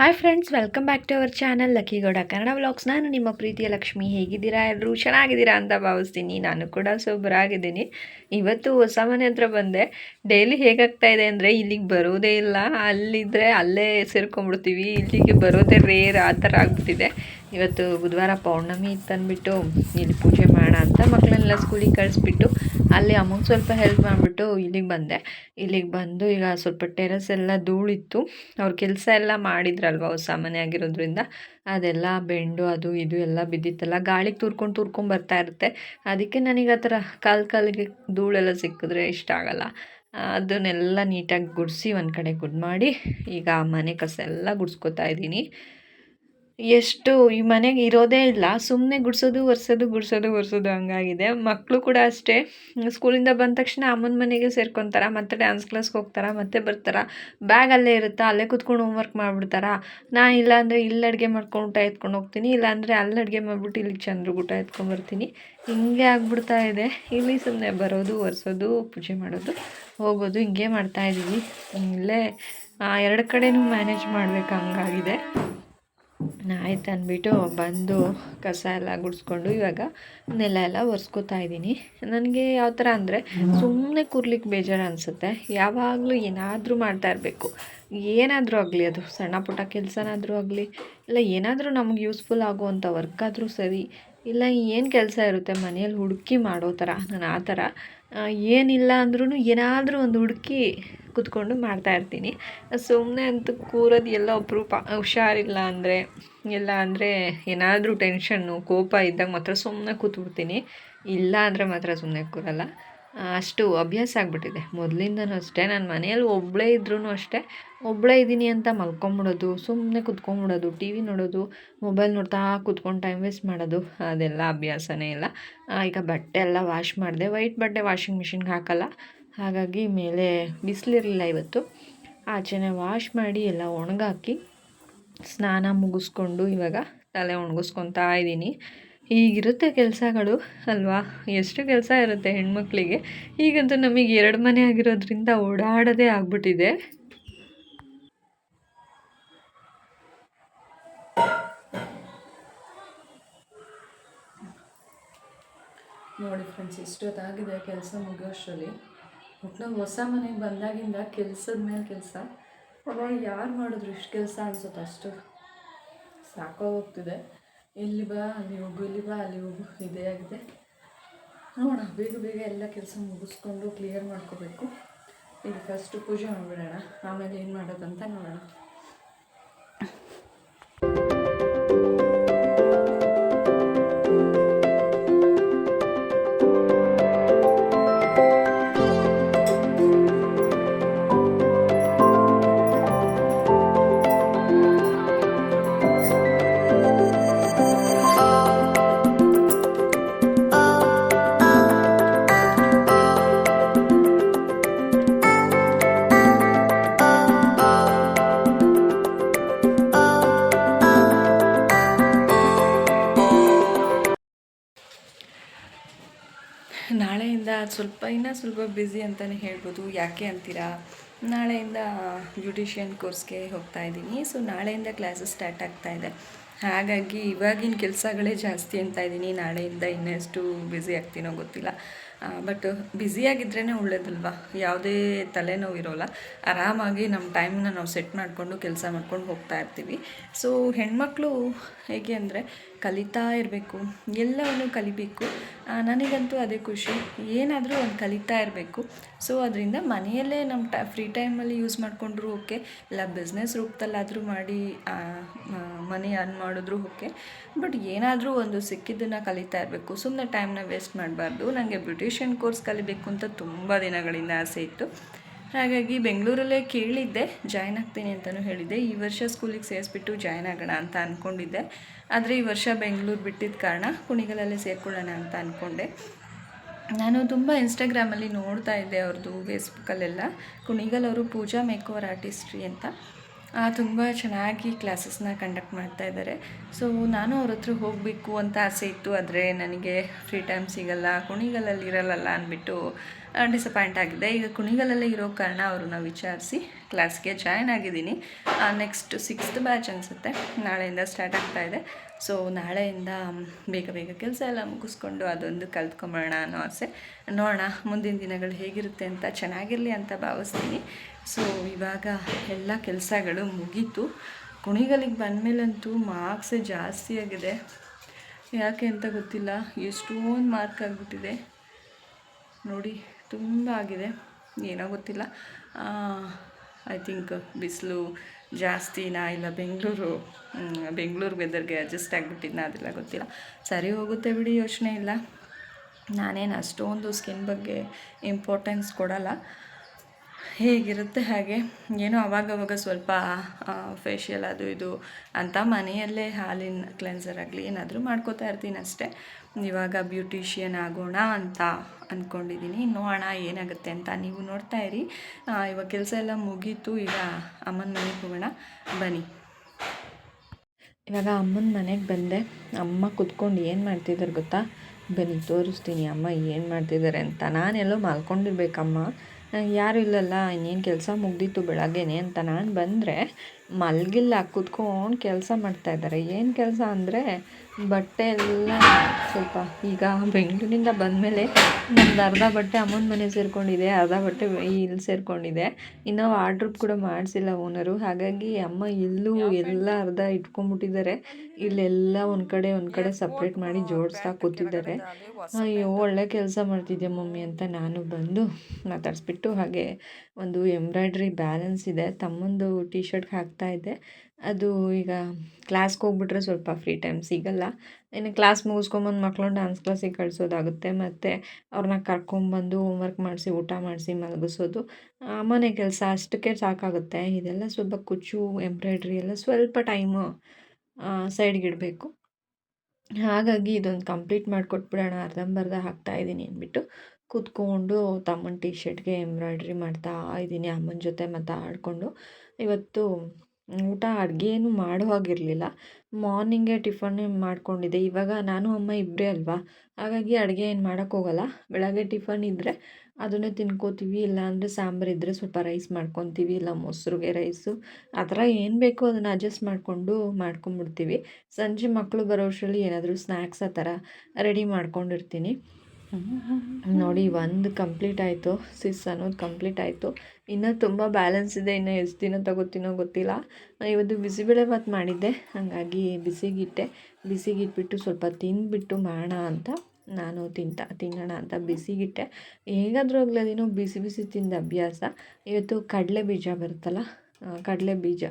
Hi friends welcome back to our channel Lucky Gowda Kannada vlogs ನಾನು ನಿಮ್ಮ ಪ್ರೀತಿಯ ಲಕ್ಷ್ಮಿ ಹೇಗಿದ್ದೀರಾ? ಎಲ್ಲರೂ ಚೆನ್ನಾಗಿದ್ದೀರಾ ಅಂತ ಭಾವಿಸ್ತೀನಿ. ನಾನು ಕೂಡ ಸೂಪರಾಗಿದ್ದೀನಿ ಇವತ್ತು ಹೊಸ ಮನೆ ಹತ್ರ ಬಂದೆ. ಡೈಲಿ ಹೇಗಾಗ್ತಾ ಇದೆ ಅಂದರೆ ಇಲ್ಲಿಗೆ ಬರೋದೇ ಇಲ್ಲ. ಅಲ್ಲಿದ್ದರೆ ಅಲ್ಲೇ ಸೇರ್ಕೊಂಡ್ಬಿಡ್ತೀವಿ. ಇಲ್ಲಿಗೆ ಬರೋದೇ ರೇರ್ ಆ ಥರ ಆಗ್ಬಿಟ್ಟಿದೆ. ಇವತ್ತು ಬುಧವಾರ ಪೌರ್ಣಮಿ ಇತ್ತಂದ್ಬಿಟ್ಟು ಇಲ್ಲಿ ಪೂಜೆ ಮಾಡೋಣ ಅಂತ ಮಕ್ಕಳನ್ನೆಲ್ಲ ಸ್ಕೂಲಿಗೆ ಕಳಿಸ್ಬಿಟ್ಟು ಅಲ್ಲಿ ಅಮ್ಮಂಗೆ ಸ್ವಲ್ಪ ಹೆಲ್ಪ್ ಮಾಡಿಬಿಟ್ಟು ಇಲ್ಲಿಗೆ ಬಂದೆ. ಇಲ್ಲಿಗೆ ಬಂದು ಈಗ ಸ್ವಲ್ಪ ಟೆರಸ್ ಎಲ್ಲ ಧೂಳಿತ್ತು. ಅವ್ರ ಕೆಲಸ ಎಲ್ಲ ಮಾಡಿದ್ರಲ್ವ ಅವ್ರು ಮನೆ ಆಗಿರೋದ್ರಿಂದ ಅದೆಲ್ಲ ಬೆಂಡು ಅದು ಇದು ಎಲ್ಲ ಬಿದ್ದಿತ್ತಲ್ಲ. ಗಾಳಿಗೆ ತೂರ್ಕೊಂಡು ತೂರ್ಕೊಂಡು ಬರ್ತಾ ಇರುತ್ತೆ. ಅದಕ್ಕೆ ನನಗೆ ಆ ಥರ ಕಾಲು ಕಾಲಿಗೆ ಧೂಳೆಲ್ಲ ಸಿಕ್ಕಿದ್ರೆ ಇಷ್ಟ ಆಗಲ್ಲ. ಅದನ್ನೆಲ್ಲ ನೀಟಾಗಿ ಗುಡಿಸಿ ಒಂದು ಕಡೆ ಗುಡ್ ಮಾಡಿ ಈಗ ಮನೆ ಕಸ ಎಲ್ಲ ಗುಡಿಸ್ಕೊತಾ ಇದ್ದೀನಿ. ಎಷ್ಟು ಈ ಮನೆಗೆ ಇರೋದೇ ಇಲ್ಲ. ಸುಮ್ಮನೆ ಗುಡಿಸೋದು, ಒರೆಸೋದು ಗುಡಿಸೋದು, ಒರೆಸೋದು ಹಂಗಾಗಿದೆ. ಮಕ್ಕಳು ಕೂಡ ಅಷ್ಟೇ. ಸ್ಕೂಲಿಂದ ಬಂದ ತಕ್ಷಣ ಅಮ್ಮನ ಮನೆಗೆ ಸೇರ್ಕೊತಾರ, ಮತ್ತೆ ಡ್ಯಾನ್ಸ್ ಕ್ಲಾಸ್ಗೆ ಹೋಗ್ತಾರ, ಮತ್ತೆ ಬರ್ತಾರ. ಬ್ಯಾಗ್ ಅಲ್ಲೇ ಇರುತ್ತಾ? ಅಲ್ಲೇ ಕುತ್ಕೊಂಡು ಹೋಮ್ವರ್ಕ್ ಮಾಡ್ಬಿಡ್ತಾರಾ. ನಾ ಇಲ್ಲಾಂದರೆ ಇಲ್ಲಿ ಅಡುಗೆ ಮಾಡ್ಕೊಂಡು ಊಟ ಎತ್ಕೊಂಡು ಹೋಗ್ತೀನಿ ಇಲ್ಲಾಂದರೆ ಅಲ್ಲಿ ಅಡುಗೆ ಮಾಡ್ಬಿಟ್ಟು ಇಲ್ಲಿ ಚಂದ್ರ ಊಟ ಎತ್ಕೊಂಡು ಬರ್ತೀನಿ. ಹಿಂಗೆ ಆಗ್ಬಿಡ್ತಾ ಇದೆ. ಇಲ್ಲಿ ಸುಮ್ಮನೆ ಬರೋದು, ಒರೆಸೋದು, ಪೂಜೆ ಮಾಡೋದು, ಹೋಗೋದು, ಹಿಂಗೆ ಮಾಡ್ತಾ ಇದ್ದೀವಿ ಇಲ್ಲೇ ಎರಡು ಕಡೆನೂ ಮ್ಯಾನೇಜ್ ಮಾಡ್ಬೇಕು ಹಂಗಾಗಿದೆ. ಆಯ್ತು ಅಂದ್ಬಿಟ್ಟು ಬಂದು ಕಸ ಎಲ್ಲ ಗುಡಿಸ್ಕೊಂಡು ಇವಾಗ ನೆಲ ಎಲ್ಲ ಒರೆಸ್ಕೊತಾ ಇದ್ದೀನಿ. ನನಗೆ ಯಾವ ಥರ ಅಂದರೆ ಸುಮ್ಮನೆ ಕೂರ್ಲಿಕ್ಕೆ ಬೇಜಾರು ಅನಿಸುತ್ತೆ. ಯಾವಾಗಲೂ ಏನಾದರೂ ಮಾಡ್ತಾ ಇರಬೇಕು. ಏನಾದರೂ ಆಗಲಿ ಅದು ಸಣ್ಣ ಪುಟ್ಟ ಕೆಲಸನಾದರೂ ಆಗಲಿ, ಇಲ್ಲ ಏನಾದರೂ ನಮ್ಗೆ ಯೂಸ್ಫುಲ್ ಆಗುವಂಥ ವರ್ಕ್ ಆದರೂ ಸರಿ, ಇಲ್ಲ ಏನು ಕೆಲಸ ಇರುತ್ತೆ ಮನೆಯಲ್ಲಿ ಹುಡುಕಿ ಮಾಡೋ ಥರ ನಾನು ಆ ಥರ ಏನಿಲ್ಲ ಅಂದ್ರೂ ಏನಾದರೂ ಒಂದು ಹುಡುಕಿ ಕೂತ್ಕೊಂಡು ಮಾಡ್ತಾಯಿರ್ತೀನಿ ಸುಮ್ಮನೆ ಅಂತೂ ಕೂರೋದು ಎಲ್ಲ ಅಪರೂಪ ಹುಷಾರಿಲ್ಲ ಅಂದರೆ, ಇಲ್ಲ ಅಂದರೆ ಏನಾದರೂ ಟೆನ್ಷನ್ನು ಕೋಪ ಇದ್ದಾಗ ಮಾತ್ರ ಸುಮ್ಮನೆ ಕೂತ್ಬಿಡ್ತೀನಿ. ಇಲ್ಲ ಅಂದರೆ ಮಾತ್ರ ಸುಮ್ಮನೆ ಕೂರಲ್ಲ. ಅಷ್ಟು ಅಭ್ಯಾಸ ಆಗಿಬಿಟ್ಟಿದೆ. ಮೊದಲಿಂದನೂ ಅಷ್ಟೇ. ನಾನು ಮನೆಯಲ್ಲಿ ಒಬ್ಬಳೇ ಇದ್ರೂ ಅಷ್ಟೇ. ಒಬ್ಬಳೇ ಇದ್ದೀನಿ ಅಂತ ಮಲ್ಕೊಂಬಿಡೋದು ಸುಮ್ಮನೆ ಕುತ್ಕೊಂಬಿಡೋದು, ಟಿ ವಿ ನೋಡೋದು, ಮೊಬೈಲ್ ನೋಡ್ತಾ ಕುತ್ಕೊಂಡು ಟೈಮ್ ವೇಸ್ಟ್ ಮಾಡೋದು, ಅದೆಲ್ಲ ಅಭ್ಯಾಸನೇ ಇಲ್ಲ. ಈಗ ಬಟ್ಟೆ ಎಲ್ಲ ವಾಶ್ ಮಾಡಿದೆ. ವೈಟ್ ಬಟ್ಟೆ ವಾಷಿಂಗ್ ಮಿಷಿನ್ಗೆ ಹಾಕಲ್ಲ. ಹಾಗಾಗಿ ಮೇಲೆ ಬಿಸಿಲಿರಲಿಲ್ಲ ಇವತ್ತು. ಆಚೆನೆ ವಾಶ್ ಮಾಡಿ ಎಲ್ಲ ಒಣಗಾಕಿ, ಸ್ನಾನ ಮುಗಿಸ್ಕೊಂಡು ಇವಾಗ ತಲೆ ಒಣಗಿಸ್ಕೊತಾ ಇದ್ದೀನಿ. ಹೀಗಿರುತ್ತೆ ಕೆಲಸಗಳು, ಅಲ್ವಾ? ಎಷ್ಟು ಕೆಲಸ ಇರುತ್ತೆ ಹೆಣ್ಮಕ್ಳಿಗೆ? ಈಗಂತೂ ನಮಗೆ ಎರಡು ಮನೆ ಆಗಿರೋದ್ರಿಂದ ಓಡಾಡೋದೇ ಆಗ್ಬಿಟ್ಟಿದೆ. ನೋಡಿ ಫ್ರೆಂಡ್ಸ್ ಇಷ್ಟೊತ್ತಾಗಿದೆ ಕೆಲಸ ಮುಗಿಯೋಷ್ಟರಲ್ಲಿ. ಒಟ್ನಲ್ಲಿ ಹೊಸ ಮನೆಗೆ ಬಂದಾಗಿಂದ ಕೆಲಸದ ಮೇಲೆ ಕೆಲಸ. ಅವಾಗ ಯಾರು ಮಾಡಿದ್ರು ಇಷ್ಟು ಕೆಲಸ ಅನ್ಸುತ್ತೆ ಅಷ್ಟು ಸಾಕಾಗೋಗ್ತಿದೆ ಇಲ್ಲಿ ಬಾ, ಅಲ್ಲಿ ಹೋಗು ಇಲ್ಲಿ ಬಾ, ಅಲ್ಲಿ ಹೋಗು, ಇದೇ ಆಗಿದೆ. ನೋಡೋಣ, ಬೇಗ ಬೇಗ ಎಲ್ಲ ಕೆಲಸ ಮುಗಿಸ್ಕೊಂಡು ಕ್ಲಿಯರ್ ಮಾಡ್ಕೋಬೇಕು. ಈಗ ಫಸ್ಟು ಪೂಜೆ ಮಾಡಿಬಿಡೋಣ, ಆಮೇಲೆ ಏನು ಮಾಡೋದಂತ ನೋಡೋಣ. ಇನ್ನೂ ಸ್ವಲ್ಪ ಬ್ಯುಸಿ ಅಂತಲೇ ಹೇಳ್ಬೋದು. ಯಾಕೆ ಅಂತೀರಾ? ನಾಳೆಯಿಂದ ಬ್ಯೂಟಿಷಿಯನ್ ಕೋರ್ಸ್ಗೆ ಹೋಗ್ತಾ ಇದ್ದೀನಿ. ಸೊ ನಾಳೆಯಿಂದ ಕ್ಲಾಸಸ್ ಸ್ಟಾರ್ಟ್ ಆಗ್ತಾ ಇದೆ. ಹಾಗಾಗಿ ಇವಾಗಿನ ಕೆಲಸಗಳೇ ಜಾಸ್ತಿ ಅಂತ ಇದ್ದೀನಿ. ನಾಳೆಯಿಂದ ಇನ್ನೆಷ್ಟು ಬ್ಯುಸಿ ಆಗ್ತೀನೋ ಗೊತ್ತಿಲ್ಲ. ಬಟ್ ಬ್ಯುಸಿಯಾಗಿದ್ರೇ ಒಳ್ಳೇದಲ್ವಾ? ಯಾವುದೇ ತಲೆನೋವು ಇರೋಲ್ಲ. ಆರಾಮಾಗಿ ನಮ್ಮ ಟೈಮ್ನ ನಾವು ಸೆಟ್ ಮಾಡಿಕೊಂಡು ಕೆಲಸ ಮಾಡ್ಕೊಂಡು ಹೋಗ್ತಾ ಇರ್ತೀವಿ. ಸೊ ಹೆಣ್ಮಕ್ಳು ಹೇಗೆ ಅಂದರೆ ಕಲಿತಾ ಇರಬೇಕು, ಎಲ್ಲವನ್ನು ಕಲಿಬೇಕು. ನನಗಂತೂ ಅದೇ ಖುಷಿ. ಏನಾದರೂ ಒಂದು ಕಲಿತಾ ಇರಬೇಕು. ಸೊ ಅದರಿಂದ ಮನೆಯಲ್ಲೇ ನಮ್ಮ ಟ ಫ್ರೀ ಟೈಮಲ್ಲಿ ಯೂಸ್ ಮಾಡಿಕೊಂಡ್ರೂ ಓಕೆ ಇಲ್ಲ ಬಿಸ್ನೆಸ್ ರೂಪದಲ್ಲಾದರೂ ಮಾಡಿ ಮನಿ ಅರ್ನ್ ಮಾಡಿದ್ರು ಓಕೆ ಬಟ್ ಏನಾದರೂ ಒಂದು ಸಿಕ್ಕಿದ್ದನ್ನು ಕಲಿತಾ ಇರಬೇಕು. ಸುಮ್ಮನೆ ಟೈಮ್ನ ವೇಸ್ಟ್ ಮಾಡಬಾರ್ದು. ನನಗೆ ಬ್ಯೂಟಿಷಿಯನ್ ಕೋರ್ಸ್ ಕಲಿಬೇಕು ಅಂತ ತುಂಬ ದಿನಗಳಿಂದ ಆಸೆ ಇತ್ತು. ಹಾಗಾಗಿ ಬೆಂಗಳೂರಲ್ಲೇ ಕೇಳಿದ್ದೆ. ಜಾಯ್ನ್ ಆಗ್ತೀನಿ ಅಂತಲೂ ಹೇಳಿದ್ದೆ. ಈ ವರ್ಷ ಸ್ಕೂಲಿಗೆ ಸೇರಿಸ್ಬಿಟ್ಟು ಜಾಯ್ನ್ ಆಗೋಣ ಅಂತ ಅಂದ್ಕೊಂಡಿದ್ದೆ ಆದರೆ ಈ ವರ್ಷ ಬೆಂಗಳೂರು ಬಿಟ್ಟಿದ್ದ ಕಾರಣ ಕುಣಿಗಲಲ್ಲೇ ಸೇರ್ಕೊಳ್ಳೋಣ ಅಂತ ಅಂದ್ಕೊಂಡೆ ನಾನು ತುಂಬ ಇನ್ಸ್ಟಾಗ್ರಾಮಲ್ಲಿ ನೋಡ್ತಾ ಇದ್ದೆ ಅವ್ರದ್ದು ಫೇಸ್ಬುಕ್ಕಲ್ಲೆಲ್ಲ ಕುಣಿಗಲ್ ಅವರು ಪೂಜಾ ಮೇಕೋವರ್ ಆರ್ಟಿಸ್ಟ್ರಿ ಅಂತ. ತುಂಬ ಚೆನ್ನಾಗಿ ಕ್ಲಾಸಸ್ನ ಕಂಡಕ್ಟ್ ಮಾಡ್ತಾ ಇದ್ದಾರೆ. ಸೊ ನಾನು ಅವ್ರ ಹತ್ರ ಹೋಗಬೇಕು ಅಂತ ಆಸೆ ಇತ್ತು. ಆದರೆ ನನಗೆ ಫ್ರೀ ಟೈಮ್ ಸಿಗಲ್ಲ, ಕುಣಿಗಲಲ್ಲಿ ಇರಲ್ಲ ಅಂದ್ಬಿಟ್ಟು ಡಿಸಪಾಯಿಂಟ್ ಆಗಿದೆ ಈಗ ಕುಣಿಗಲಲ್ಲೇ ಇರೋ ಕಾರಣ ಅವ್ರನ್ನ ವಿಚಾರಿಸಿ ಕ್ಲಾಸ್ಗೆ ಜಾಯ್ನ್ ಆಗಿದ್ದೀನಿ. ನೆಕ್ಸ್ಟ್ ಸಿಕ್ಸ್ತ್ ಬ್ಯಾಚ್ ಅನಿಸುತ್ತೆ. ನಾಳೆಯಿಂದ ಸ್ಟಾರ್ಟ್ ಆಗ್ತಾ ಇದೆ. ಸೊ ನಾಳೆಯಿಂದ ಬೇಗ ಬೇಗ ಕೆಲಸ ಎಲ್ಲ ಮುಗಿಸ್ಕೊಂಡು ಅದೊಂದು ಕಲ್ತ್ಕೊಂಬೋಣ ಅನ್ನೋ ಆಸೆ. ನೋಡೋಣ ಮುಂದಿನ ದಿನಗಳು ಹೇಗಿರುತ್ತೆ ಅಂತ ಚೆನ್ನಾಗಿರಲಿ ಅಂತ ಭಾವಿಸ್ತೀನಿ. ಸೊ, ಇವಾಗ ಎಲ್ಲ ಕೆಲಸಗಳು ಮುಗೀತು. ಕುಣಿಗಲಿಗೆ ಬಂದಮೇಲಂತೂ ಮಾರ್ಕ್ಸೇ ಜಾಸ್ತಿ ಆಗಿದೆ. ಯಾಕೆ ಅಂತ ಗೊತ್ತಿಲ್ಲ. ಎಷ್ಟೊಂದು ಮಾರ್ಕ್ ಆಗಿಬಿಟ್ಟಿದೆ. ನೋಡಿ, ತುಂಬ ಆಗಿದೆ. ಏನೋ ಗೊತ್ತಿಲ್ಲ. ಐ ಥಿಂಕ್ ಬಿಸಿಲು ಜಾಸ್ತಿನಾ ಇಲ್ಲ ಬೆಂಗಳೂರು ಬೆಂಗಳೂರು ವೆದರ್ಗೆ ಅಡ್ಜಸ್ಟ್ ಆಗಿಬಿಟ್ಟಿದ್ನ ಅದೆಲ್ಲ ಗೊತ್ತಿಲ್ಲ. ಸರಿ ಹೋಗುತ್ತೆ ಬಿಡಿ, ಯೋಚನೆ ಇಲ್ಲ. ನಾನೇನು ಅಷ್ಟೊಂದು ಸ್ಕಿನ್ ಬಗ್ಗೆ ಇಂಪಾರ್ಟೆನ್ಸ್ ಕೊಡಲ್ಲ. ಹೇಗಿರುತ್ತೆ ಹಾಗೆ? ಏನೋ ಅವಾಗವಾಗ ಸ್ವಲ್ಪ ಫೇಶಿಯಲ್ ಅದು ಇದು ಅಂತ ಮನೆಯಲ್ಲೇ ಹಾಲಿನ ಕ್ಲೆನ್ಸರ್ ಆಗಲಿ ಏನಾದರೂ ಮಾಡ್ಕೋತಾ ಇರ್ತೀನಿ ಅಷ್ಟೇ. ಇವಾಗ ಬ್ಯೂಟಿಷಿಯನ್ ಆಗೋಣ ಅಂತ ಅಂದ್ಕೊಂಡಿದ್ದೀನಿ ನೋಡೋಣ ಏನಾಗುತ್ತೆ ಅಂತ ನೀವು ನೋಡ್ತಾ ಇರಿ. ಇವಾಗ ಕೆಲಸ ಎಲ್ಲ ಮುಗೀತು. ಈಗ ಅಮ್ಮನ ಮನೆಗೆ ಹೋಗೋಣ. ಬನ್ನಿ. ಇವಾಗ ಅಮ್ಮನ ಮನೆಗೆ ಬಂದೆ. ಅಮ್ಮ ಕುತ್ಕೊಂಡು ಏನು ಮಾಡ್ತಿದ್ದಾರೆ ಗೊತ್ತಾ? ಬನ್ನಿ, ತೋರಿಸ್ತೀನಿ ಅಮ್ಮ ಏನು ಮಾಡ್ತಿದ್ದಾರೆ ಅಂತ. ನಾನೆಲ್ಲೋ ಮಲ್ಕೊಂಡಿರ್ಬೇಕಮ್ಮ. ಯಾರು ಇಲ್ಲಲ್ಲ ಇನ್ನೇನು ಕೆಲಸ ಮುಗ್ದಿತ್ತು ಬೆಳಗ್ಗೆನೆ ಅಂತ ನಾನು ಬಂದರೆ ಮಲಗಿಲ್ಲ, ಕೂತ್ಕೊಂಡು ಕೆಲಸ ಮಾಡ್ತಾಯಿದ್ದಾರೆ ಏನು ಕೆಲಸ ಅಂದರೆ ಬಟ್ಟೆ ಎಲ್ಲ ಸ್ವಲ್ಪ ಈಗ ಬೆಂಗಳೂರಿಂದ ಬಂದಮೇಲೆ ನಮ್ದು ಅರ್ಧ ಬಟ್ಟೆ ಅಮ್ಮನ ಮನೆ ಸೇರಿಕೊಂಡಿದೆ, ಅರ್ಧ ಬಟ್ಟೆ ಇಲ್ಲಿ ಸೇರಿಕೊಂಡಿದೆ. ಇನ್ನು ಆರ್ಡ್ರ್ ಕೂಡ ಮಾಡಿಸಿಲ್ಲ ಓನರು ಹಾಗಾಗಿ ಅಮ್ಮ ಇಲ್ಲೂ ಎಲ್ಲ ಅರ್ಧ ಇಟ್ಕೊಂಡ್ಬಿಟ್ಟಿದ್ದಾರೆ. ಇಲ್ಲೆಲ್ಲ ಒಂದು ಕಡೆ ಒಂದು ಕಡೆ ಸಪ್ರೇಟ್ ಮಾಡಿ ಜೋಡಿಸ್ತಾ ಕೂತಿದ್ದಾರೆ. ಅಯ್ಯೋ, ಒಳ್ಳೆ ಕೆಲಸ ಮಾಡ್ತಿದ್ದೆ ಮಮ್ಮಿ ಅಂತ ನಾನು ಬಂದು ಮಾತಾಡಿಸ್ಬಿಟ್ಟು ಹಾಗೆ ಒಂದು ಎಂಬ್ರಾಯ್ಡ್ರಿ ಬ್ಯಾಲೆನ್ಸ್ ಇದೆ. ತಮ್ಮಂದು ಟೀ ಶರ್ಟ್ಗೆ ಹಾಕ್ತಾಯಿದ್ದೆ ಅದು ಈಗ ಕ್ಲಾಸ್ಗೆ ಹೋಗ್ಬಿಟ್ರೆ ಸ್ವಲ್ಪ ಫ್ರೀ ಟೈಮ್ ಸಿಗಲ್ಲ. ಇನ್ನು ಕ್ಲಾಸ್ ಮುಗಿಸ್ಕೊಂಬಂದು ಮಕ್ಕಳನ್ನ ಡ್ಯಾನ್ಸ್ ಕ್ಲಾಸಿಗೆ ಕಳಿಸೋದಾಗುತ್ತೆ. ಮತ್ತು ಅವ್ರನ್ನ ಕರ್ಕೊಂಬಂದು ಹೋಮ್ವರ್ಕ್ ಮಾಡಿಸಿ, ಊಟ ಮಾಡಿಸಿ ಮಲಗಿಸೋದು. ಮನೆ ಕೆಲಸ ಅಷ್ಟಕ್ಕೆ ಸಾಕಾಗುತ್ತೆ. ಇದೆಲ್ಲ ಸ್ವಲ್ಪ ಕುಚ್ಚು ಎಂಬ್ರಾಯ್ಡ್ರಿ ಎಲ್ಲ ಸ್ವಲ್ಪ ಟೈಮು ಸೈಡ್ಗಿಡಬೇಕು ಹಾಗಾಗಿ ಇದೊಂದು ಕಂಪ್ಲೀಟ್ ಮಾಡಿಕೊಟ್ಬಿಡೋಣ. ಅರ್ಧಂಬರ್ಧ ಹಾಕ್ತಾಯಿದ್ದೀನಿ ಅಂದ್ಬಿಟ್ಟು ಕೂತ್ಕೊಂಡು ತಮ್ಮನ ಟಿ ಶರ್ಟ್ಗೆ ಎಂಬ್ರಾಯ್ಡ್ರಿ ಮಾಡ್ತಾ ಇದ್ದೀನಿ. ಅಮ್ಮನ ಜೊತೆ ಮಾತಾಡಿಕೊಂಡು ಇವತ್ತು ಊಟ ಅಡುಗೆ ಏನು ಮಾಡೋ ಹಾಗಿರಲಿಲ್ಲ. ಮಾರ್ನಿಂಗೇ ಟಿಫನ್ ಮಾಡಿಕೊಂಡಿದ್ದೆ. ಇವಾಗ ನಾನು, ಅಮ್ಮ ಇಬ್ಬರೇ ಅಲ್ವಾ? ಹಾಗಾಗಿ ಅಡುಗೆ ಏನು ಮಾಡೋಕ್ಕೋಗಲ್ಲ ಬೆಳಗ್ಗೆ ಟಿಫನ್ ಇದ್ದರೆ ಅದನ್ನೇ ತಿನ್ಕೋತೀವಿ. ಇಲ್ಲಾಂದರೆ ಸಾಂಬಾರು ಇದ್ದರೆ ಸ್ವಲ್ಪ ರೈಸ್ ಮಾಡ್ಕೊತೀವಿ, ಇಲ್ಲ ಮೊಸರಿಗೆ ರೈಸು ಆ ಥರ ಏನು ಬೇಕೋ ಅದನ್ನು ಅಡ್ಜಸ್ಟ್ ಮಾಡಿಕೊಂಡು ಮಾಡ್ಕೊಂಬಿಡ್ತೀವಿ. ಸಂಜೆ ಮಕ್ಕಳು ಬರೋ ಅಷ್ಟರಲ್ಲಿ ಏನಾದರೂ ಸ್ನ್ಯಾಕ್ಸ್ ಆ ಥರ ರೆಡಿ ಮಾಡ್ಕೊಂಡಿರ್ತೀನಿ. ನೋಡಿ, ಒಂದು ಕಂಪ್ಲೀಟ್ ಆಯಿತು. ಸಿಸ್ ಅನ್ನೋದು ಕಂಪ್ಲೀಟ್ ಆಯಿತು. ಇನ್ನೂ ತುಂಬ ಬ್ಯಾಲೆನ್ಸ್ ಇದೆ. ಇನ್ನು ಎಷ್ಟು ದಿನ ತಗೋತೀನೋ ಗೊತ್ತಿಲ್ಲ. ಇವತ್ತು ಬಿಸಿಬೇಳೆಭಾತ್ ಮಾಡಿದ್ದೆ. ಹಾಗಾಗಿ ಬಿಸಿಗಿಟ್ಟೆ. ಬಿಸಿಗಿಟ್ಬಿಟ್ಟು ಸ್ವಲ್ಪ ತಿಂದುಬಿಟ್ಟು ಮಾಡೋಣ ಅಂತ ನಾನು ತಿಂತ, ತಿನ್ನೋಣ ಅಂತ ಬಿಸಿಗಿಟ್ಟೆ. ಹೇಗಾದರೂ ಆಗ್ಲದೇನೋ ಬಿಸಿ ಬಿಸಿ ತಿಂದ ಅಭ್ಯಾಸ. ಇವತ್ತು ಕಡಲೆ ಬೀಜ ಬರುತ್ತಲ್ಲ ಕಡಲೆ ಬೀಜ.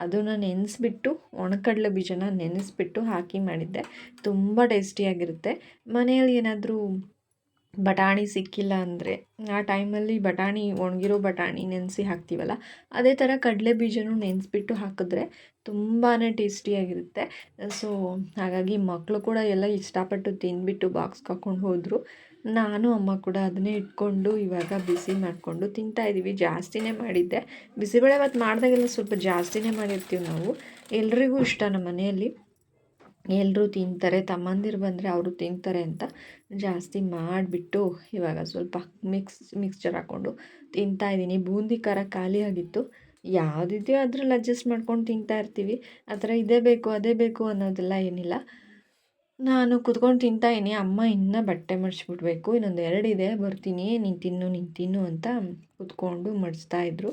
ಅದನ್ನು ನೆನೆಸ್ಬಿಟ್ಟು, ಒಣಕಡಲೆ ಬೀಜನ ನೆನೆಸ್ಬಿಟ್ಟು ಹಾಕಿ ಮಾಡಿದ್ದೆ. ತುಂಬ ಟೇಸ್ಟಿಯಾಗಿರುತ್ತೆ ಮನೆಯಲ್ಲಿ ಏನಾದರೂ ಬಟಾಣಿ ಸಿಕ್ಕಿಲ್ಲ ಅಂದರೆ ಆ ಟೈಮಲ್ಲಿ ಬಟಾಣಿ, ಒಣಗಿರೋ ಬಟಾಣಿ ನೆನೆಸಿ ಹಾಕ್ತೀವಲ್ಲ, ಅದೇ ಥರ ಕಡಲೆ ಬೀಜನೂ ನೆನೆಸ್ಬಿಟ್ಟು ಹಾಕಿದ್ರೆ ತುಂಬಾ ಟೇಸ್ಟಿಯಾಗಿರುತ್ತೆ ಸೊ, ಹಾಗಾಗಿ ಮಕ್ಕಳು ಕೂಡ ಎಲ್ಲ ಇಷ್ಟಪಟ್ಟು ತಿಂದುಬಿಟ್ಟು ಬಾಕ್ಸ್ ಹಾಕ್ಕೊಂಡು ಹೋದರು. ನಾನು, ಅಮ್ಮ ಕೂಡ ಅದನ್ನೇ ಇಟ್ಕೊಂಡು ಇವಾಗ ಬಿಸಿ ಮಾಡಿಕೊಂಡು ತಿಂತಾಯಿದ್ದೀವಿ ಜಾಸ್ತಿನೇ ಮಾಡಿದ್ದೆ. ಬಿಸಿಬೇಳೆ ಮತ್ತು ಮಾಡಿದಾಗೆಲ್ಲ ಸ್ವಲ್ಪ ಜಾಸ್ತಿನೇ ಮಾಡಿರ್ತೀವಿ ನಾವು. ಎಲ್ರಿಗೂ ಇಷ್ಟ ನಮ್ಮ ಮನೆಯಲ್ಲಿ. ಎಲ್ಲರೂ ತಿಂತಾರೆ, ತಮ್ಮಂದಿರು ಬಂದರೆ ಅವರು ತಿಂತಾರೆ ಅಂತ ಜಾಸ್ತಿ ಮಾಡಿಬಿಟ್ಟು ಇವಾಗ ಸ್ವಲ್ಪ ಮಿಕ್ಸ್ ಮಿಕ್ಸ್ಚರ್ ಹಾಕ್ಕೊಂಡು ತಿಂತಾಯಿದ್ದೀನಿ ಬೂಂದಿ ಖಾರ ಖಾಲಿ ಆಗಿತ್ತು. ಯಾವುದಿದೆಯೋ ಅದ್ರಲ್ಲಿ ಅಡ್ಜಸ್ಟ್ ಮಾಡ್ಕೊಂಡು ತಿಂತಾ ಇರ್ತೀವಿ. ಆ ಥರ ಇದೇ ಬೇಕು, ಅದೇ ಬೇಕು ಅನ್ನೋದೆಲ್ಲ ಏನಿಲ್ಲ. ನಾನು ಕುತ್ಕೊಂಡು ತಿಂತಾಯಿನಿ ಅಮ್ಮ ಇನ್ನೂ ಬಟ್ಟೆ ಮಡಿಸ್ಬಿಡ್ಬೇಕು. ಇನ್ನೊಂದು ಎರಡಿದೆ ಬರ್ತೀನಿ. ನೀನು ತಿನ್ನು ನೀನು ತಿನ್ನು ಅಂತ ಕುತ್ಕೊಂಡು ಮಡಿಸ್ತಾಯಿದ್ರು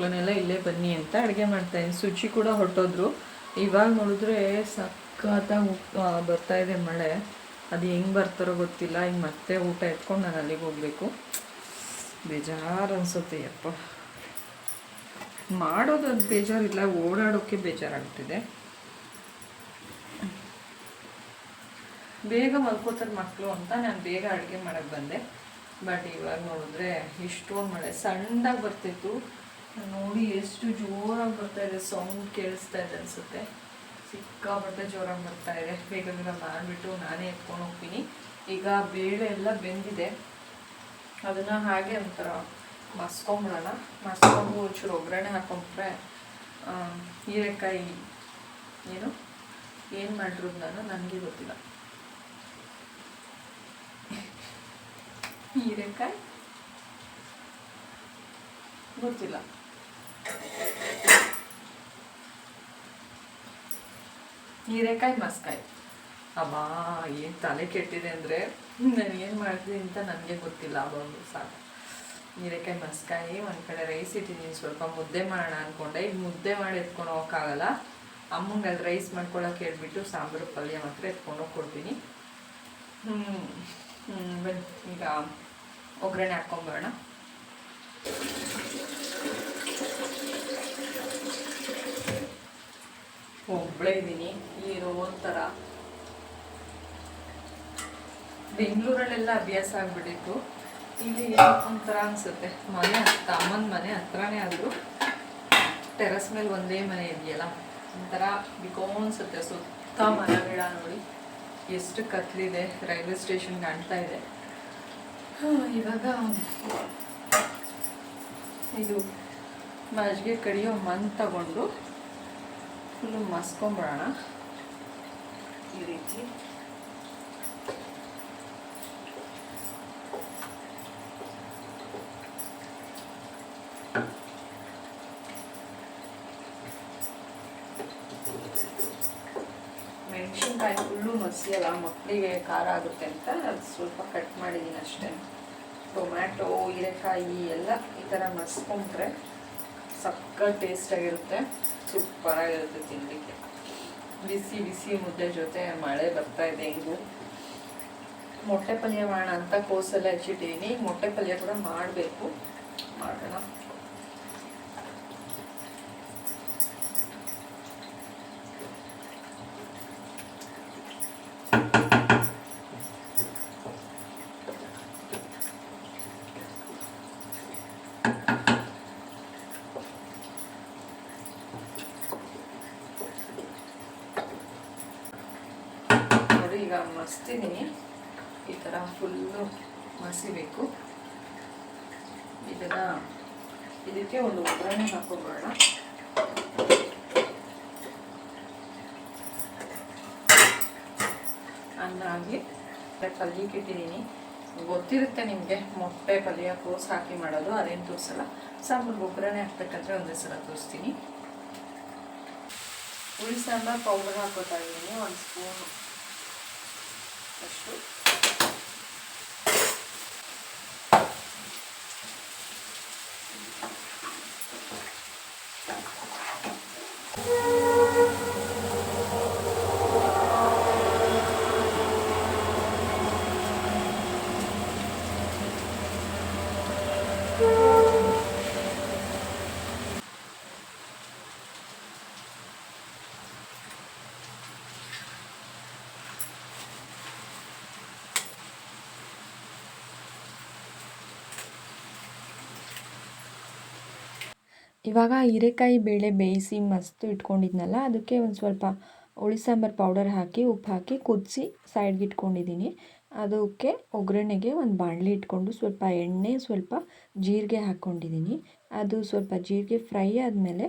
ಮಕ್ಕಳನ್ನೆಲ್ಲ ಇಲ್ಲೇ ಬನ್ನಿ ಅಂತ ಅಡುಗೆ ಮಾಡ್ತಾಯಿದ್ದೀನಿ ಶುಚಿ ಕೂಡ ಹೊರಟೋದ್ರು. ಇವಾಗ ನೋಡಿದ್ರೆ ಸಖತ್ತಾಗಿ ಬರ್ತಾ ಇದೆ ಮಳೆ. ಅದು ಹೆಂಗೆ ಬರ್ತಾರೋ ಗೊತ್ತಿಲ್ಲ. ಈಗ ಮತ್ತೆ ಊಟ ಎತ್ಕೊಂಡು ನಾನು ಅಲ್ಲಿಗೆ ಹೋಗಬೇಕು. ಬೇಜಾರು ಅನಿಸುತ್ತೆ, ಯಪ್ಪ. ಮಾಡೋದು ಅದು ಬೇಜಾರಿಲ್ಲ. ಓಡಾಡೋಕ್ಕೆ ಬೇಜಾರಾಗ್ತಿದೆ. ಬೇಗ ಮಲ್ಕೋತಾರೆ ಮಕ್ಕಳು ಅಂತ ನಾನು ಬೇಗ ಅಡುಗೆ ಮಾಡಕ್ಕೆ ಬಂದೆ. ಬಟ್ ಇವಾಗ ನೋಡಿದ್ರೆ ಇಷ್ಟೊಂದು ಮಳೆ. ಸಣ್ಣದಾಗಿ ಬರ್ತಿತ್ತು. ನೋಡಿ ಎಷ್ಟು ಜೋರಾಗಿ ಬರ್ತಾ ಇದೆ ಸೌಂಡ್ ಕೇಳಿಸ್ತಾ ಇದೆ ಅನಿಸುತ್ತೆ. ಸಿಕ್ಕಾಪಟ್ಟೆ ಜೋರಾಗಿ ಬರ್ತಾ ಇದೆ. ಬೇಗ ಬೇಗ ಮಾಡಿಬಿಟ್ಟು ನಾನೇ ಎತ್ಕೊಂಡು ಹೋಗ್ತೀನಿ. ಈಗ ಬೇಳೆ ಎಲ್ಲ ಬೆಂದಿದೆ. ಅದನ್ನು ಹಾಗೆ ಒಂಥರ ಮಸ್ಕೊಂಬಿಡೋಣ. ಮಸ್ಕೊಂಡು ಒಂಚೂರು ಒಗ್ಗರಣೆ ಹಾಕೊಂಡ್ರೆ ಹೀರೆಕಾಯಿ ಏನು ಏನು ಮಾಡಿರೋದು ನಾನು ನನಗೆ ಗೊತ್ತಿಲ್ಲ. ಹೀರೆಕಾಯಿ? ಗೊತ್ತಿಲ್ಲ. ಹೀರೆಕಾಯಿ ಮಸ್ಕಾಯಿ. ಅಮ್ಮ ಏನು ತಲೆ ಕೆಟ್ಟಿದೆ ಅಂದರೆ ನಾನು ಏನು ಅಂತ ನನಗೆ ಗೊತ್ತಿಲ್ಲ ಅವಾಗ ಸಾಕು. ಹೀರೆಕಾಯಿ ಮಸ್ಕಾಯಿ, ಒಂದು ಕಡೆ ರೈಸ್ ಇಟ್ಟಿದ್ದೀನಿ ಸ್ವಲ್ಪ ಮುದ್ದೆ ಮಾಡೋಣ ಅಂದ್ಕೊಂಡೆ ಈಗ ಮುದ್ದೆ ಮಾಡಿ ಎತ್ಕೊಂಡು ಹೋಗೋಕ್ಕಾಗಲ್ಲ. ಅಮ್ಮಂಗೆ ಅಲ್ಲಿ ರೈಸ್ ಮಾಡ್ಕೊಳಕ್ಕೆ ಹೇಳ್ಬಿಟ್ಟು ಸಾಂಬಾರು, ಪಲ್ಯ ಮಾತ್ರ ಎತ್ಕೊಂಡು ಕೊಡ್ತೀನಿ. ಈಗ ಒಗ್ಗರಣೆ ಹಾಕ್ಕೊಂಬರೋಣ ಒಬ್ಬಳೇ ಇದ್ದೀನಿ ಏನೋ ಒಂಥರ ಬೆಂಗಳೂರಲ್ಲೆಲ್ಲ ಅಭ್ಯಾಸ ಆಗ್ಬಿಟ್ಟಿತ್ತು. ಇಲ್ಲಿ ಒಂಥರ ಅನಿಸುತ್ತೆ. ಮನೆ ಹತ್ತ ಅಮ್ಮನ ಮನೆ ಹತ್ರನೇ ಆದರೂ ಟೆರಸ್ ಮೇಲೆ ಒಂದೇ ಮನೆ ಇದೆಯಲ್ಲ? ಒಂಥರ ಬಿಕೋ ಅನ್ಸುತ್ತೆ. ಸುತ್ತ ಮರಗಿಡ ನೋಡಿ ಎಷ್ಟು ಕತ್ಲಿದೆ. ರೈಲ್ವೆ ಸ್ಟೇಷನ್ ಕಾಣ್ತಾ ಇದೆ. ಇವಾಗ ಇದು ಮಜ್ಜಿಗೆ ಕಡಿಯೋ ಮಂತ್ ತಗೊಂಡು ಫುಲ್ಲು ಮಸ್ಕೊಂಬಿಡೋಣ ಈ ರೀತಿ. ಮೆಣಸಿನ್ಕಾಯಿ ಫುಲ್ಲು ಮಸಿಯಲ್ಲ ಮಕ್ಕಳಿಗೆ ಖಾರ ಆಗುತ್ತೆ ಅಂತ ಅದು ಸ್ವಲ್ಪ ಕಟ್ ಮಾಡಿದ್ದೀನಿ ಅಷ್ಟೇ ಟೊಮ್ಯಾಟೊ, ಹೀರೆಕಾಯಿ ಎಲ್ಲ ಈ ಥರ ಮಸ್ಕೊಂಡ್ರೆ ಸಕ್ಕ ಟೇಸ್ಟಾಗಿರುತ್ತೆ ಸೂಪರಾಗಿರುತ್ತೆ ತಿನ್ನಲಿಕ್ಕೆ ಬಿಸಿ ಬಿಸಿ ಮುದ್ದೆ ಜೊತೆ ಮಳೆ ಬರ್ತಾ ಇದೆ ಹೆಂಗು. ಮೊಟ್ಟೆ ಪಲ್ಯ ಮಾಡೋಣ ಅಂತ ಕೋಸೆಲ್ಲ ಹಚ್ಚಿಟ್ಟಿದ್ದೀನಿ ಮೊಟ್ಟೆ ಪಲ್ಯ ಕೂಡ ಮಾಡಬೇಕು. ಮಾಡೋಣ ನೋಡಿ ಈಗ ಮಸ್ತಿದ್ದೀನಿ ಈ ಥರ ಫುಲ್ಲು ಮಸಿಬೇಕು ಇದನ್ನು ಇದಕ್ಕೆ ಒಂದು ಒಗ್ಗರಣೆ ಹಾಕೋಬೋಣ ಅನ್ನ ಆಗಿ ಪಲ್ಯಕ್ಕೆ ಇಟ್ಟಿದ್ದೀನಿ. ಗೊತ್ತಿರುತ್ತೆ ನಿಮಗೆ ಮೊಟ್ಟೆ ಪಲ್ಯ ಕೋಸ್ ಹಾಕಿ ಮಾಡೋದು, ಅದೇನು ತೋರಿಸಲ್ಲ. ಸಾಂಬಾರು ಒಗ್ಗರಣೆ ಹಾಕ್ಬೇಕಂದ್ರೆ ಒಂದೇ ಸಲ ತೋರಿಸ್ತೀನಿ. ಹುಳಿ ಸಾಂಬಾರು ಪೌಡರ್ ಹಾಕೋತಾ ಇದ್ದೀನಿ, ಒಂದು ಸ್ಪೂನು ಅಷ್ಟು ಇವಾಗ ಹೀರೆಕಾಯಿ ಬೇಳೆ ಬೇಯಿಸಿ ಮಸ್ತ್ ಇಟ್ಕೊಂಡಿದ್ನಲ್ಲ, ಅದಕ್ಕೆ ಒಂದು ಸ್ವಲ್ಪ ಹುಳಿ ಸಾಂಬಾರು ಪೌಡರ್ ಹಾಕಿ, ಉಪ್ಪು ಹಾಕಿ ಕುದಿಸಿ ಸೈಡ್ಗೆ ಇಟ್ಕೊಂಡಿದ್ದೀನಿ ಅದಕ್ಕೆ ಒಗ್ಗರಣೆಗೆ ಒಂದು ಬಾಣಲಿ ಇಟ್ಕೊಂಡು ಸ್ವಲ್ಪ ಎಣ್ಣೆ, ಸ್ವಲ್ಪ ಜೀರಿಗೆ ಹಾಕ್ಕೊಂಡಿದ್ದೀನಿ ಅದು ಸ್ವಲ್ಪ ಜೀರಿಗೆ ಫ್ರೈ ಆದಮೇಲೆ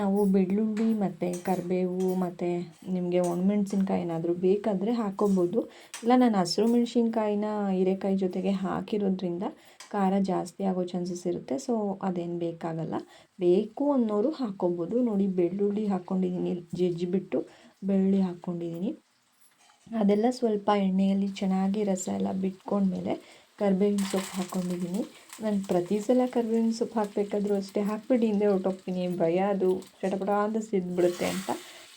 ನಾವು ಬೆಳ್ಳುಳ್ಳಿ ಮತ್ತು ಕರಿಬೇವು ಮತ್ತು ನಿಮಗೆ ಒಣಮೆಣ್ಸಿನ್ಕಾಯಿ ಏನಾದರೂ ಬೇಕಾದರೆ ಹಾಕ್ಕೊಬೋದು ಇಲ್ಲ, ನಾನು ಹಸಿರು ಮೆಣಸಿನ್ಕಾಯಿನ ಹೀರೆಕಾಯಿ ಜೊತೆಗೆ ಹಾಕಿರೋದ್ರಿಂದ ಖಾರ ಜಾಸ್ತಿ ಆಗೋ ಚಾನ್ಸಸ್ ಇರುತ್ತೆ. ಸೊ ಅದೇನು ಬೇಕಾಗಲ್ಲ. ಬೇಕು ಅನ್ನೋರು ಹಾಕ್ಕೊಬೋದು ನೋಡಿ, ಬೆಳ್ಳುಳ್ಳಿ ಹಾಕ್ಕೊಂಡಿದ್ದೀನಿ ಜಜ್ಜಿಬಿಟ್ಟು ಬೆಳ್ಳುಳ್ಳಿ ಹಾಕ್ಕೊಂಡಿದ್ದೀನಿ ಅದೆಲ್ಲ ಸ್ವಲ್ಪ ಎಣ್ಣೆಯಲ್ಲಿ ಚೆನ್ನಾಗಿ ರಸ ಎಲ್ಲ ಬಿಟ್ಕೊಂಡ್ಮೇಲೆ ಕರ್ಬೇವಿನ ಸೊಪ್ಪು ಹಾಕ್ಕೊಂಡಿದ್ದೀನಿ ನಾನು ಪ್ರತಿ ಸಲ ಕರ್ಬೇವಿನ ಸೊಪ್ಪು ಹಾಕಬೇಕಾದ್ರೂ ಅಷ್ಟೇ ಹಾಕ್ಬಿಟ್ಟು ಹಿಂದೆ ಹೊರ್ಟೋಗ್ತೀನಿ ಭಯ, ಅದು ಚಟಪಟ ಅಂತ ಸಿದ್ಬಿಡುತ್ತೆ ಅಂತ.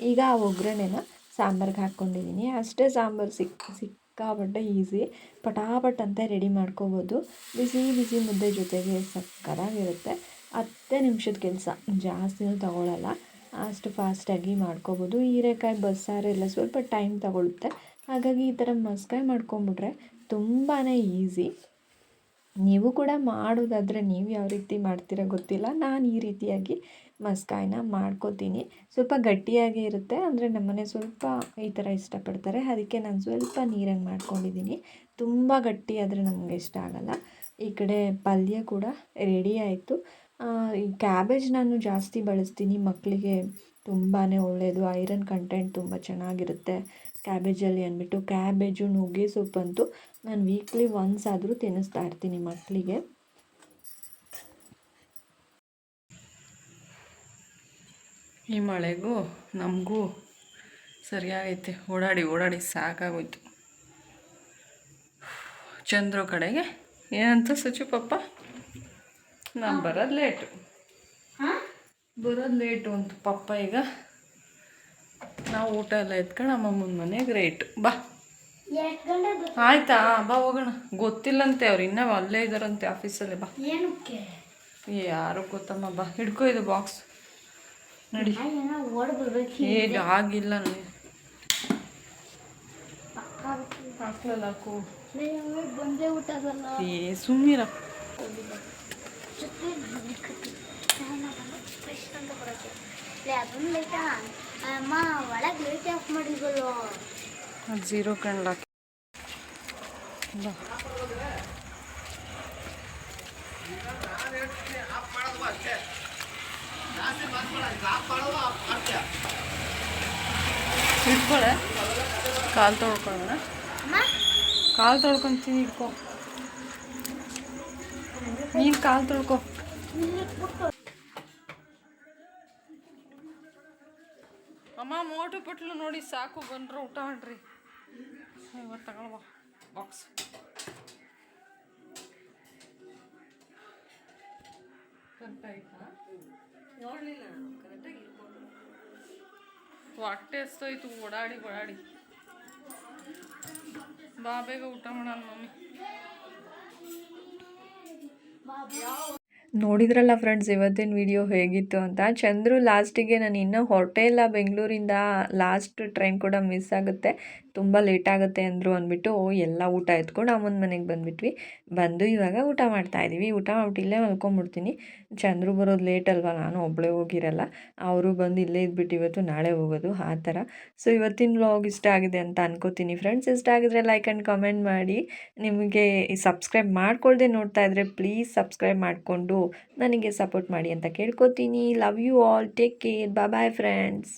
ಈಗ ಆ ಒಗ್ಗರಣೆನ ಸಾಂಬಾರ್ಗೆ ಹಾಕ್ಕೊಂಡಿದ್ದೀನಿ ಅಷ್ಟೇ ಸಾಂಬಾರು ಸಿಕ್ಕ ಸಿಕ್ಕಾಪಟ್ಟೆ ಈಸಿ. ಪಟಾಪಟ್ ಅಂತ ರೆಡಿ ಮಾಡ್ಕೋಬೋದು. ಬಿಸಿ ಬಿಸಿ ಮುದ್ದೆ ಜೊತೆಗೆ ಸಕ್ಕತ್ತಾಗಿರುತ್ತೆ. ಹತ್ತೇ ನಿಮಿಷದ ಕೆಲಸ. ಜಾಸ್ತಿನೂ ತಗೊಳ್ಳಲ್ಲ ಅಷ್ಟು ಫಾಸ್ಟಾಗಿ ಮಾಡ್ಕೋಬೋದು. ಹೀರೆಕಾಯಿ, ಬಸ್ಸಾರು ಎಲ್ಲ ಸ್ವಲ್ಪ ಟೈಮ್ ತಗೊಳುತ್ತೆ. ಹಾಗಾಗಿ ಈ ಥರ ಮಸ್ಕಾಯಿ ಮಾಡ್ಕೊಂಬಿಟ್ರೆ ತುಂಬಾ ಈಸಿ. ನೀವು ಕೂಡ ಮಾಡೋದಾದರೆ ನೀವು ಯಾವ ರೀತಿ ಮಾಡ್ತೀರ ಗೊತ್ತಿಲ್ಲ. ನಾನು ಈ ರೀತಿಯಾಗಿ ಮಸ್ಕಾಯಿನ ಮಾಡ್ಕೋತೀನಿ. ಸ್ವಲ್ಪ ಗಟ್ಟಿಯಾಗಿ ಇರುತ್ತೆ. ಅಂದರೆ ನಮ್ಮನೆ ಸ್ವಲ್ಪ ಈ ಥರ ಇಷ್ಟಪಡ್ತಾರೆ. ಅದಕ್ಕೆ ನಾನು ಸ್ವಲ್ಪ ನೀರಂಗೆ ಮಾಡ್ಕೊಂಡಿದ್ದೀನಿ. ತುಂಬ ಗಟ್ಟಿ ಆದರೆ ನಮಗೆ ಇಷ್ಟ ಆಗಲ್ಲ. ಈ ಕಡೆ ಪಲ್ಯ ಕೂಡ ರೆಡಿ ಆಯಿತು. ಈ ಕ್ಯಾಬೇಜ್ ನಾನು ಜಾಸ್ತಿ ಬಳಸ್ತೀನಿ ಮಕ್ಕಳಿಗೆ ತುಂಬಾ ಒಳ್ಳೆಯದು ಐರನ್ ಕಂಟೆಂಟ್ ತುಂಬ ಚೆನ್ನಾಗಿರುತ್ತೆ. ಕ್ಯಾಬೇಜಲ್ಲಿ ಅಂದ್ಬಿಟ್ಟು ಕ್ಯಾಬೇಜು ನುಗ್ಗೆ ಸೊಪ್ಪಂತೂ ನಾನು ವೀಕ್ಲಿ ಒನ್ಸ್ ಆದರೂ ತಿನ್ನಿಸ್ತಾ ಇರ್ತೀನಿ ಮಕ್ಕಳಿಗೆ ಈ ಮಳೆಗೂ ನಮಗೂ ಸರಿಯಾಗೈತೆ. ಓಡಾಡಿ ಓಡಾಡಿ ಸಾಕಾಗೋಯ್ತು. ಚಂದ್ರ ಕಡೆಗೆ. ಏನಂತ ಸಚಿ ಪಪ್ಪ? ನಾನು ಬರೋದು ಲೇಟು ಬರೋದು ಲೇಟು ಅಂತ ಪಪ್ಪ ಈಗ. ನಾವು ಊಟ ಎಲ್ಲ ಎತ್ಕೊಂಡು ಅಮ್ಮಮ್ಮನ ಮನೆಗೆ ರೈಟ್. ಬಾ. ಆಯ್ತಾ? ಬಾ ಹೋಗೋಣ. ಗೊತ್ತಿಲ್ಲಂತೆ ಅವ್ರು ಇನ್ನೂ ಅಲ್ಲೇ ಇದ್ದಾರಂತೆ ಆಫೀಸಲ್ಲೇ. ಬಾ. ಏನಕ್ಕೆ ಯಾರು ಗೊತ್ತಮ್ಮ ಬಾ. ಹಿಡ್ಕೊ ಇದು ಬಾಕ್ಸ್ ನಡಿ. ಏನು ಆಗಿಲ್ಲ ನನಗೆ. ಏ ಹಾಕು ಬಂದೇ ಊಟದಲ್ಲ ಅದೊಂದು ಲೈಟಾ ಅಮ್ಮ ಒಳಗೆ ಲೈಟ್ ಆಫ್ ಮಾಡಿದ್ವಲ್ಲೋ. ಜೀರೋ ಕಣ್ಲಾಕಿ ಬಾ. ಇಟ್ಕೊಳೆ? ಕಾಲು ತೊಳ್ಕೊಳ್ಳೋಣ ಕಾಲು ತೊಳ್ಕೊಂತೀನಿ ಇಟ್ಕೊ. ನೀನು ಕಾಲು ತೊಳ್ಕೊ. ಅಮ್ಮ ಮೋಟು ಪಟ್ಲು ನೋಡಿ ಸಾಕು ಬಂದರು ಊಟ ಮಾಡ್ರಿ. ಇವತ್ತು ತಗೊಳ್ಬಾ ಬಾಕ್ಸ್ ಹೊಟ್ಟೆ ಎಷ್ಟೋಯ್ತು ಓಡಾಡಿ ಓಡಾಡಿ. ಬಾ ಬೇಗ ಊಟ ಮಾಡೋಣ ಮಮ್ಮಿ. ನೋಡಿದ್ರಲ್ಲ ಫ್ರೆಂಡ್ಸ್ ಇವತ್ತಿನ ವಿಡಿಯೋ ಹೇಗಿತ್ತು ಅಂತ. ಚಂದ್ರು ಲಾಸ್ಟಿಗೆ ನಾನು ಇನ್ನೂ ಹೊರಟೇ ಇಲ್ಲ, ಬೆಂಗಳೂರಿಂದ ಲಾಸ್ಟ್ ಟ್ರೈನ್ ಕೂಡ ಮಿಸ್ ಆಗುತ್ತೆ. ತುಂಬ ಲೇಟ್ ಆಗುತ್ತೆ ಅಂದರು ಅಂದ್ಬಿಟ್ಟು ಎಲ್ಲ ಊಟ ಎತ್ಕೊಂಡು ಅಮ್ಮನ ಮನೆಗೆ ಬಂದುಬಿಟ್ವಿ. ಬಂದು ಇವಾಗ ಊಟ ಮಾಡ್ತಾ ಇದ್ದೀವಿ ಊಟ ಮಾಡ್ಬಿಟ್ಟು ಇಲ್ಲೇ ಮಲ್ಕೊಂಬಿಡ್ತೀನಿ. ಚಂದ್ರು ಬರೋದು ಲೇಟ್ ಅಲ್ವಾ? ನಾನು ಒಬ್ಬಳೇ ಹೋಗಿರಲ್ಲ. ಅವರು ಬಂದು ಇಲ್ಲೇ ಇದ್ಬಿಟ್ಟು ಇವತ್ತು ನಾಳೆ ಹೋಗೋದು, ಆ ಥರ. ಸೊ ಇವತ್ತಿನ ವ್ಲಾಗ್ ಇಷ್ಟ ಆಗಿದೆ ಅಂತ ಅನ್ಕೋತೀನಿ ಫ್ರೆಂಡ್ಸ್ ಇಷ್ಟ ಆಗಿದ್ರೆ ಲೈಕ್ ಆ್ಯಂಡ್ ಕಮೆಂಟ್ ಮಾಡಿ. ನಿಮಗೆ ಸಬ್ಸ್ಕ್ರೈಬ್ ಮಾಡ್ಕೊಳ್ದೆ ನೋಡ್ತಾ ಇದ್ದರೆ ಪ್ಲೀಸ್ ಸಬ್ಸ್ಕ್ರೈಬ್ ಮಾಡಿಕೊಂಡು ನನಗೆ ಸಪೋರ್ಟ್ ಮಾಡಿ ಅಂತ ಕೇಳ್ಕೊತೀನಿ. Love you all take care bye friends